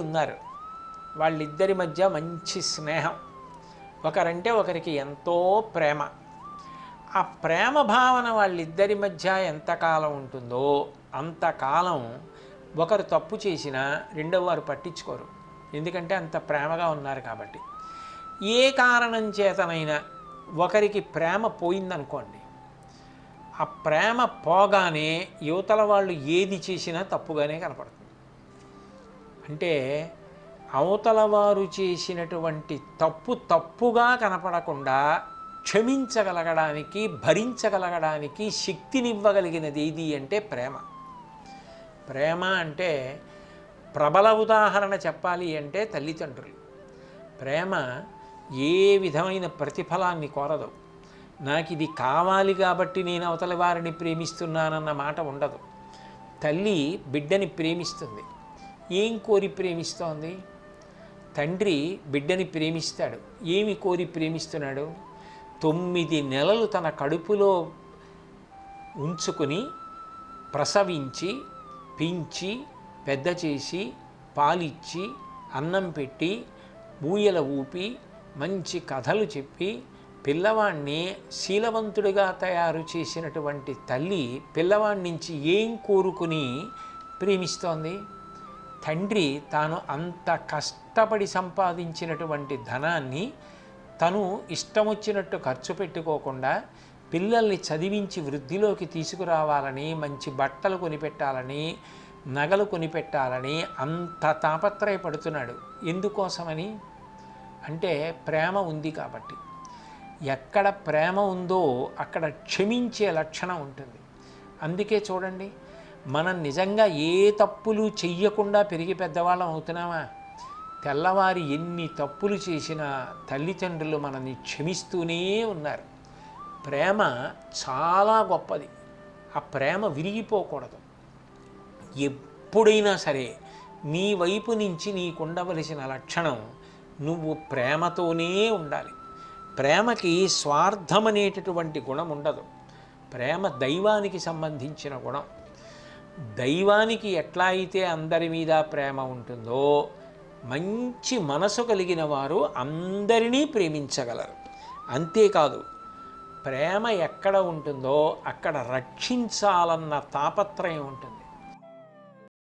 తల్లులు ఉన్నారు. వాళ్ళిద్దరి మధ్య మంచి స్నేహం. ఒకరంటే ఒకరికి ఎంతో ప్రేమ. ఆ ప్రేమ భావన వాళ్ళిద్దరి మధ్య ఎంతకాలం ఉంటుందో అంతకాలం ఒకరు తప్పు చేసినా రెండవ వారు పట్టించుకోరు. ఎందుకంటే అంత ప్రేమగా ఉన్నారు కాబట్టి. ఏ కారణం చేతనైనా ఒకరికి ప్రేమ పోయిందనుకోండి. ఆ ప్రేమ పోగానే యువతల వాళ్ళు ఏది చేసినా తప్పుగానే కనపడుతుంది అంటే అవతల వారు చేసినటువంటి తప్పు తప్పుగా కనపడకుండా క్షమించగలగడానికి భరించగలగడానికి శక్తినివ్వగలిగినది ఏది అంటే ప్రేమ. ప్రేమ అంటే ప్రబల ఉదాహరణ చెప్పాలి అంటే తల్లిదండ్రులు. ప్రేమ ఏ విధమైన ప్రతిఫలాన్ని కోరదు. నాకు ఇది కావాలి కాబట్టి నేను అవతల వారిని ప్రేమిస్తున్నానన్న మాట ఉండదు. తల్లి బిడ్డని ప్రేమిస్తుంది. ఏం కోరి ప్రేమిస్తోంది? తండ్రి బిడ్డని ప్రేమిస్తాడు. ఏమి కోరి ప్రేమిస్తున్నాడు? తొమ్మిది నెలలు తన కడుపులో ఉంచుకుని ప్రసవించి పెంచి పెద్ద చేసి పాలిచ్చి అన్నం పెట్టి ఊయల ఊపి మంచి కథలు చెప్పి పిల్లవాణ్ణి శీలవంతుడిగా తయారు చేసినటువంటి తల్లి పిల్లవాడి నుంచి ఏం కోరుకుని ప్రేమిస్తోంది? తండ్రి తాను అంత కష్టపడి సంపాదించినటువంటి ధనాన్ని తను ఇష్టం వచ్చినట్టు ఖర్చు పెట్టుకోకుండా పిల్లల్ని చదివించి వృద్ధిలోకి తీసుకురావాలని మంచి బట్టలు కొనిపెట్టాలని నగలు కొనిపెట్టాలని అంత తాపత్రయపడుతున్నాడు. ఎందుకోసమని? అంటే ప్రేమ ఉంది కాబట్టి. ఎక్కడ ప్రేమ ఉందో అక్కడ క్షమించే లక్షణం ఉంటుంది. అందుకే చూడండి మనం నిజంగా ఏ తప్పులు చెయ్యకుండా పెరిగి పెద్దవాళ్ళం అవుతున్నామా? తెల్లవారి ఎన్ని తప్పులు చేసినా తల్లిదండ్రులు మనల్ని క్షమిస్తూనే ఉన్నారు. ప్రేమ చాలా గొప్పది. ఆ ప్రేమ విరిగిపోకూడదు. ఎప్పుడైనా సరే నీ వైపు నుంచి నీకుండవలసిన లక్షణం నువ్వు ప్రేమతోనే ఉండాలి. ప్రేమకి స్వార్థం అనేటటువంటి గుణం ఉండదు. ప్రేమ దైవానికి సంబంధించిన గుణం. దైవానికి ఎట్లా అయితే అందరి మీద ప్రేమ ఉంటుందో మంచి మనసు కలిగిన వారు అందరినీ ప్రేమించగలరు. అంతేకాదు ప్రేమ ఎక్కడ ఉంటుందో అక్కడ రక్షించాలన్న తాపత్రయం ఉంటుంది.